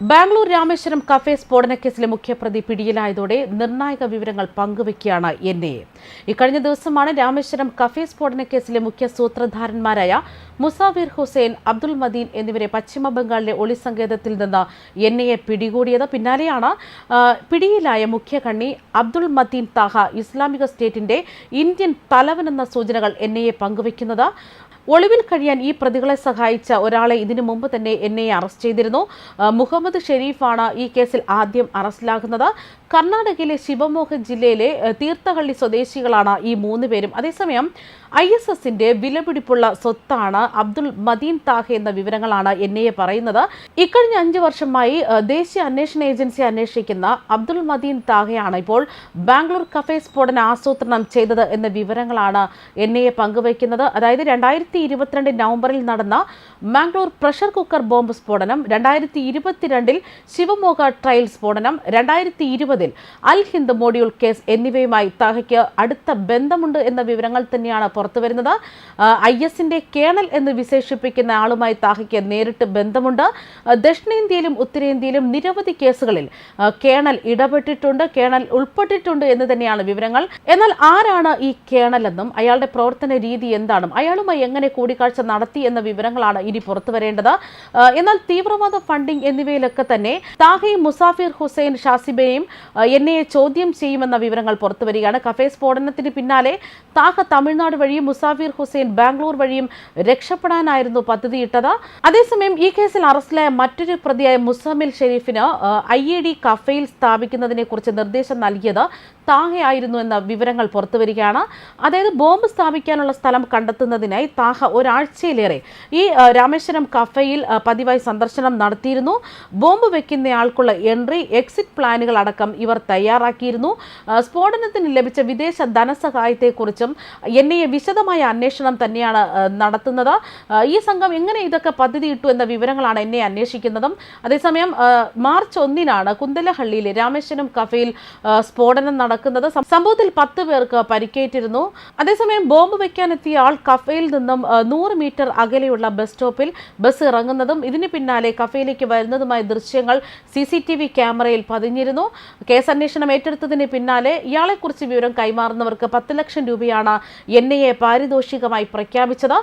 Bangalore Rameswaram cafe സ്ഫോടനക്കേസിലെ മുഖ്യപ്രതി പിടിയിലായതോടെ നിർണായക വിവരങ്ങൾ പങ്കുവയ്ക്കുകയാണ് എൻ ഐ എ. ഇക്കഴിഞ്ഞ ദിവസമാണ് രാമേശ്വരം കഫേ സ്ഫോടനക്കേസിലെ മുഖ്യ സൂത്രധാരന്മാരായ മുസാഫിർ ഹുസൈൻ അബ്ദുൽ മദീൻ എന്നിവരെ പശ്ചിമബംഗാളിലെ ഒളിസങ്കേതത്തിൽ നിന്ന് എൻ ഐ എ പിടികൂടിയത്. പിന്നാലെയാണ് പിടിയിലായ മുഖ്യ കണ്ണി അബ്ദുൾ മദീൻ താഹ ഇസ്ലാമിക സ്റ്റേറ്റിന്റെ ഇന്ത്യൻ തലവനെന്ന സൂചനകൾ എൻ ഐ എ പങ്കുവയ്ക്കുന്നത്. ഒളിവിൽ കഴിയാൻ ഈ പ്രതികളെ സഹായിച്ച ഒരാളെ ഇതിനു മുമ്പ് തന്നെ എൻ ഐ അറസ്റ്റ് ചെയ്തിരുന്നു. മുഹമ്മദ് ഷെരീഫാണ് ഈ കേസിൽ ആദ്യം അറസ്റ്റിലാകുന്നത്. കർണാടകയിലെ ശിവമോഹൻ ജില്ലയിലെ തീർത്ഥഹള്ളി സ്വദേശികളാണ് ഈ മൂന്ന് പേരും. അതേസമയം ഐ എസ് എസിന്റെ വിലപിടിപ്പുള്ള സ്വത്താണ് അബ്ദുൾ മദീൻ താഹ എന്ന വിവരങ്ങളാണ് എൻ ഐ എ പറയുന്നത്. ഇക്കഴിഞ്ഞ അഞ്ച് വർഷമായി ദേശീയ അന്വേഷണ ഏജൻസി അന്വേഷിക്കുന്ന അബ്ദുൾ മദീൻ താഹയാണ് ഇപ്പോൾ ബാംഗ്ലൂർ കഫേ സ്ഫോടന ആസൂത്രണം ചെയ്തത് എന്ന വിവരങ്ങളാണ് എൻ ഐ എ പങ്കുവയ്ക്കുന്നത്. അതായത് രണ്ടായിരത്തി ഇരുപത്തിരണ്ട് നവംബറിൽ നടന്ന മാംഗ്ലൂർ പ്രഷർ കുക്കർ ബോംബ് സ്ഫോടനം രണ്ടായിരത്തി ഇരുപത്തിരണ്ടിൽ ശിവമോഗ ട്രയൽ സ്ഫോടനം രണ്ടായിരത്തി ഇരുപതിൽ അൽ ഹിന്ദ് മോഡ്യൂൾ കേസ് എന്നിവയുമായി താഹയ്ക്ക് അടുത്ത ബന്ധമുണ്ട് എന്ന വിവരങ്ങൾ തന്നെയാണ് പുറത്തുവരുന്നത് ഐ എസിന്റെ കേണൽ എന്ന് വിശേഷിപ്പിക്കുന്ന ആളുമായി താഹയ്ക്ക് നേരിട്ട് ബന്ധമുണ്ട്. ദക്ഷിണേന്ത്യയിലും ഉത്തരേന്ത്യയിലും നിരവധി കേസുകളിൽ കേണൽ ഇടപെട്ടിട്ടുണ്ട് കേണൽ ഉൾപ്പെട്ടിട്ടുണ്ട് എന്ന് തന്നെയാണ് വിവരങ്ങൾ. എന്നാൽ ആരാണ് ഈ കേണൽ എന്നും അയാളുടെ പ്രവർത്തന രീതി എന്താണ് അയാളുമായി എങ്ങനെ കൂടിക്കാഴ്ച നടത്തി എന്ന വിവരങ്ങളാണ് ഇനി പുറത്തു വരേണ്ടത്. എന്നാൽ തീവ്രവാദ ഫണ്ടിംഗ് എന്നിവയിലൊക്കെ തന്നെ താഹയും മുസാഫിർ ഹുസൈൻ ഷാസിബയെയും എന്നെ ചോദ്യം ചെയ്യുമെന്ന വിവരങ്ങൾ പുറത്തു വരികയാണ്. കഫേ സ്ഫോടനത്തിന് പിന്നാലെ താഹ തമിഴ്നാട് വഴിയും മുസാഫിർ ഹുസൈൻ ബാംഗ്ലൂർ വഴിയും രക്ഷപ്പെടാനായിരുന്നു പദ്ധതിയിട്ടത്. അതേസമയം ഈ കേസിൽ അറസ്റ്റിലായ മറ്റൊരു പ്രതിയായ മുസമിൽ ഷെരീഫിന് ഐ എ ഡി കഫയിൽ സ്ഥാപിക്കുന്നതിനെ കുറിച്ച് നിർദ്ദേശം നൽകിയത് താഹയായിരുന്നു എന്ന വിവരങ്ങൾ പുറത്തുവരികയാണ്. അതായത് ബോംബ് സ്ഥാപിക്കാനുള്ള സ്ഥലം കണ്ടെത്തുന്നതിനായി താഹ ഒരാഴ്ചയിലേറെ ഈ രാമേശ്വരം കഫയിൽ പതിവായി സന്ദർശനം നടത്തിയിരുന്നു. ബോംബ് വെക്കുന്നയാൾക്കുള്ള എൻട്രി എക്സിറ്റ് പ്ലാനുകൾ അടക്കം ഇവർ തയ്യാറാക്കിയിരുന്നു. സ്ഫോടനത്തിന് ലഭിച്ച വിദേശ ധനസഹായത്തെക്കുറിച്ചും എൻ ഐ വിശദമായ അന്വേഷണം തന്നെയാണ് നടത്തുന്നത്. ഈ സംഘം എങ്ങനെ ഇതൊക്കെ പദ്ധതി ഇട്ടു എന്ന വിവരങ്ങളാണ് എന്നെ അന്വേഷിക്കുന്നതും. അതേസമയം മാർച്ച് ഒന്നിനാണ് കുന്തലഹള്ളിയിലെ രാമേശ്വരം കഫയിൽ സ്ഫോടനം നടക്കുന്നത്. സംഭവത്തിൽ പത്ത് പേർക്ക് പരിക്കേറ്റിരുന്നു. അതേസമയം ബോംബ് വെക്കാനെത്തിയ ആൾ കഫയിൽ നിന്നും നൂറ് മീറ്റർ അകലെയുള്ള ബസ് സ്റ്റോപ്പിൽ ബസ് ഇറങ്ങുന്നതും ഇതിന് പിന്നാലെ കഫയിലേക്ക് വരുന്നതുമായ ദൃശ്യങ്ങൾ സി സി ടി വി ക്യാമറയിൽ പതിഞ്ഞിരുന്നു. കേസ് അന്വേഷണം ഏറ്റെടുത്തതിന് പിന്നാലെ ഇയാളെക്കുറിച്ച് വിവരം കൈമാറുന്നവർക്ക് പത്ത് ലക്ഷം രൂപയാണ് എൻ ഐ എ പാരിതോഷികമായി പ്രഖ്യാപിച്ചത്.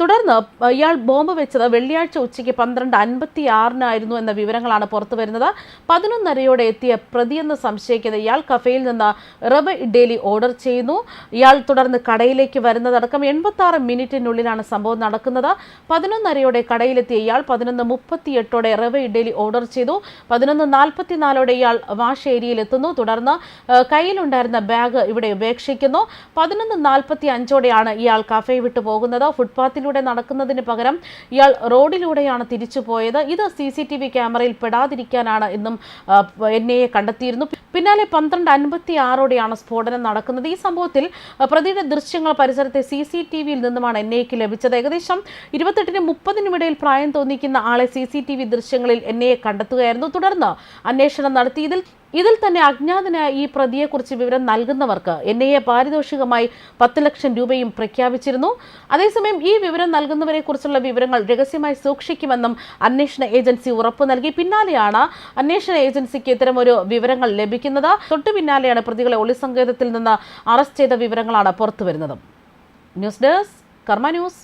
തുടർന്ന് ഇയാൾ ബോംബ് വെച്ചത് വെള്ളിയാഴ്ച ഉച്ചയ്ക്ക് പന്ത്രണ്ട് അൻപത്തി ആറിനായിരുന്നു എന്ന വിവരങ്ങളാണ് പുറത്തു വരുന്നത്. പതിനൊന്നരയോടെ എത്തിയ പ്രതിയെന്ന് സംശയിക്കുന്ന ഇയാൾ കഫയിൽ നിന്ന് റബ ഇഡ്ഡേലി ഓർഡർ ചെയ്യുന്നു. ഇയാൾ തുടർന്ന് കടയിലേക്ക് വരുന്നതടക്കം എൺപത്തി ആറ് മിനിറ്റിനുള്ളിലാണ് സംഭവം നടക്കുന്നത്. പതിനൊന്നരയോടെ കടയിലെത്തിയ ഇയാൾ പതിനൊന്ന് മുപ്പത്തിയെട്ടോടെ റവ ഇഡ്ഡലി ഓർഡർ ചെയ്തു. പതിനൊന്ന് നാൽപ്പത്തിനാലോടെ ഇയാൾ വാഷ് ഏരിയയിൽ എത്തുന്നു. തുടർന്ന് കയ്യിലുണ്ടായിരുന്ന ബാഗ് ഇവിടെ ഉപേക്ഷിക്കുന്നു. പതിനൊന്ന് നാൽപ്പത്തി അഞ്ചോടെയാണ് ഇയാൾ കഫേ വിട്ടു പോകുന്നത്. ഫുട്പാത്തിലൂടെ നടക്കുന്നതിന് പകരം ഇയാൾ റോഡിലൂടെയാണ് തിരിച്ചു പോയത്. ഇത് സി സി ടി വി ക്യാമറയിൽ പെടാതിരിക്കാനാണ് എന്നും എൻ ഐ എ കണ്ടെത്തിയിരുന്നു. പിന്നാലെ പന്ത്രണ്ട് അൻപത്തി ആറോടെയാണ് സ്ഫോടനം നടക്കുന്നത്. ഈ സംഭവത്തിൽ പ്രതിയുടെ ദൃശ്യങ്ങൾ പരിസരത്തെ സി സി ടി വിയിൽ നിന്നുമാണ് എൻ ഐക്ക് ലഭിച്ചത്. ഏകദേശം ഇരുപത്തെട്ടിനും മുപ്പതിനും ഇടയിൽ പ്രായം തോന്നിക്കുന്ന ആളെ സി സി ടി വി ദൃശ്യങ്ങളിൽ എൻ ഐ എ കണ്ടെത്തുകയായിരുന്നു. തുടർന്ന് അന്വേഷണം നടത്തി ഇതിൽ ഇതിൽ തന്നെ അജ്ഞാതനായ ഈ പ്രതിയെക്കുറിച്ച് വിവരം നൽകുന്നവർക്ക് എൻ ഐ എ പാരിതോഷികമായി പത്ത് ലക്ഷം രൂപയും പ്രഖ്യാപിച്ചിരുന്നു. അതേസമയം ഈ വിവരം നൽകുന്നവരെ കുറിച്ചുള്ള വിവരങ്ങൾ രഹസ്യമായി സൂക്ഷിക്കുമെന്നും അന്വേഷണ ഏജൻസി ഉറപ്പ് നൽകി. പിന്നാലെയാണ് അന്വേഷണ ഏജൻസിക്ക് ഇത്തരമൊരു വിവരങ്ങൾ ലഭിക്കുന്നത്. തൊട്ടു പിന്നാലെയാണ് പ്രതികളെ ഒളിസങ്കേതത്തിൽ നിന്ന് അറസ്റ്റ് ചെയ്ത വിവരങ്ങളാണ് പുറത്തുവരുന്നത്. News desk Karma news.